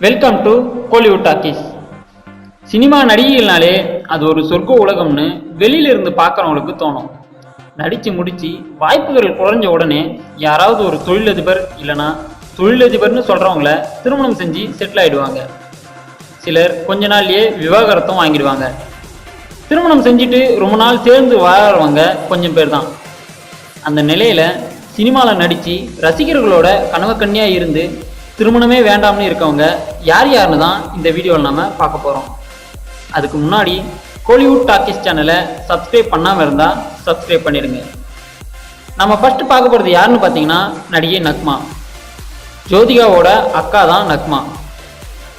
Welcome to Kollywood talkies cinema நடிகைகள்னாலே அது ஒரு சொர்க்க உலகம்னு வெளியில இருந்து பார்க்குறவங்களுக்கு தோணும். நடித்து முடித்து வாய்ப்புகள் குறைஞ்ச உடனே யாராவது ஒரு தொழிலதிபர் இல்லைன்னா தொழிலதிபர்னு சொல்கிறவங்கள திருமணம் செஞ்சு செட்டில் ஆகிடுவாங்க சிலர் கொஞ்ச நாள்லேயே விவாகரத்தும் வாங்கிடுவாங்க. திருமணம் செஞ்சுட்டு ரொம்ப நாள் சேர்ந்து வாழறவங்க கொஞ்சம் பேர் தான் அந்த நிலையில் சினிமாவில் நடித்து ரசிகர்களோட கனவுக்கண்ணியாக இருந்து திருமணமே வேண்டாம்னு இருக்கவங்க யார் யாருன்னு தான் இந்த வீடியோவில் நம்ம பார்க்க போகிறோம் அதுக்கு முன்னாடி கோலிவுட் டாக்கிஸ் சேனலை சப்ஸ்கிரைப் பண்ணாமல் இருந்தால் சப்ஸ்கிரைப் பண்ணிடுங்க. நம்ம ஃபஸ்ட்டு பார்க்க போகிறது யாருன்னு பார்த்தீங்கன்னா நடிகை நக்மா. ஜோதிகாவோட அக்கா தான் நக்மா.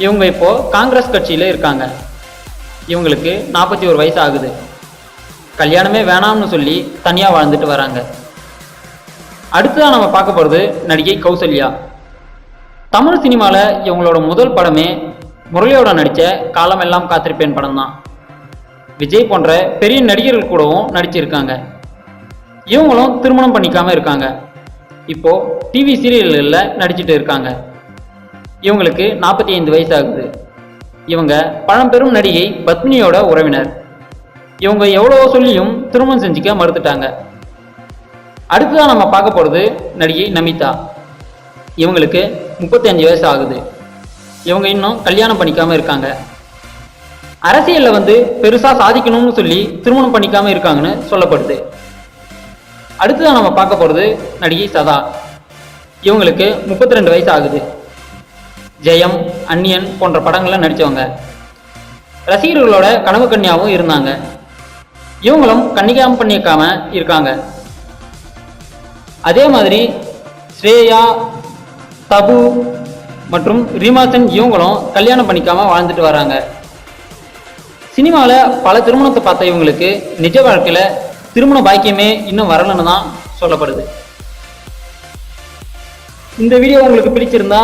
இவங்க இப்போது காங்கிரஸ் கட்சியில் இருக்காங்க. இவங்களுக்கு நாற்பத்தி ஒரு வயசு ஆகுது. கல்யாணமே வேணாம்னு சொல்லி தனியாக வாழ்ந்துட்டு வராங்க. அடுத்ததான் நம்ம பார்க்க போகிறது நடிகை கௌசல்யா. தமிழ் சினிமாவில் இவங்களோட முதல் படமே முரளியோட நடித்த காலமெல்லாம் காத்திருப்பேன் படம் தான் விஜய் போன்ற பெரிய நடிகர்கள் கூடவும் நடிச்சிருக்காங்க. இவங்களும் திருமணம் பண்ணிக்காமல் இருக்காங்க. இப்போ டிவி சீரியல்களில் நடிச்சிட்டு இருக்காங்க. இவங்களுக்கு நாற்பத்தி ஐந்து வயசு ஆகுது இவங்க பழம்பெரும் நடிகை பத்மினியோட உறவினர். இவங்க எவ்வளவோ சொல்லியும் திருமணம் செஞ்சுக்க மறுத்துட்டாங்க. அடுத்ததான் நம்ம பார்க்க போகிறது நடிகை நமிதா. இவங்களுக்கு முப்பத்தஞ்சு வயசு ஆகுது. இவங்க இன்னும் கல்யாணம் பண்ணிக்காம இருக்காங்க. அரசியலில் வந்து பெருசாக சாதிக்கணும்னு சொல்லி திருமணம் பண்ணிக்காம இருக்காங்கன்னு சொல்லப்படுது. அடுத்ததான் நம்ம பார்க்க போகிறது நடிகை சதா. இவங்களுக்கு முப்பத்தி ரெண்டு வயசு ஆகுது. ஜெயம் அன்னியன் போன்ற படங்களில் நடித்தவங்க ரசிகர்களோட கனவு கன்னியாவும் இருந்தாங்க. இவங்களும் கன்னிகாம் பண்ணிக்காம இருக்காங்க. அதே மாதிரி ஸ்ரேயா தபு மற்றும் ரீமாசன் இவங்களும் கல்யாணம் பண்ணிக்காமல் வாழ்ந்துட்டு வராங்க. சினிமாவில் பல திருமணத்தை பார்த்த இவங்களுக்கு நிஜ வாழ்க்கையில் திருமண பாக்கியமே இன்னும் வரலன்னு தான் சொல்லப்படுது. இந்த வீடியோ உங்களுக்கு பிடிச்சிருந்தா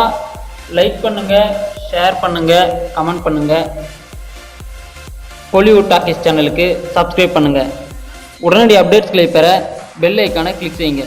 லைக் பண்ணுங்க ஷேர் பண்ணுங்க கமெண்ட் பண்ணுங்க. ஹாலிவுட் டாக்கிஸ் சேனலுக்கு சப்ஸ்கிரைப் பண்ணுங்க. உடனடி அப்டேட்ஸ்களை பெற பெல் ஐக்கானை கிளிக் செய்யுங்க.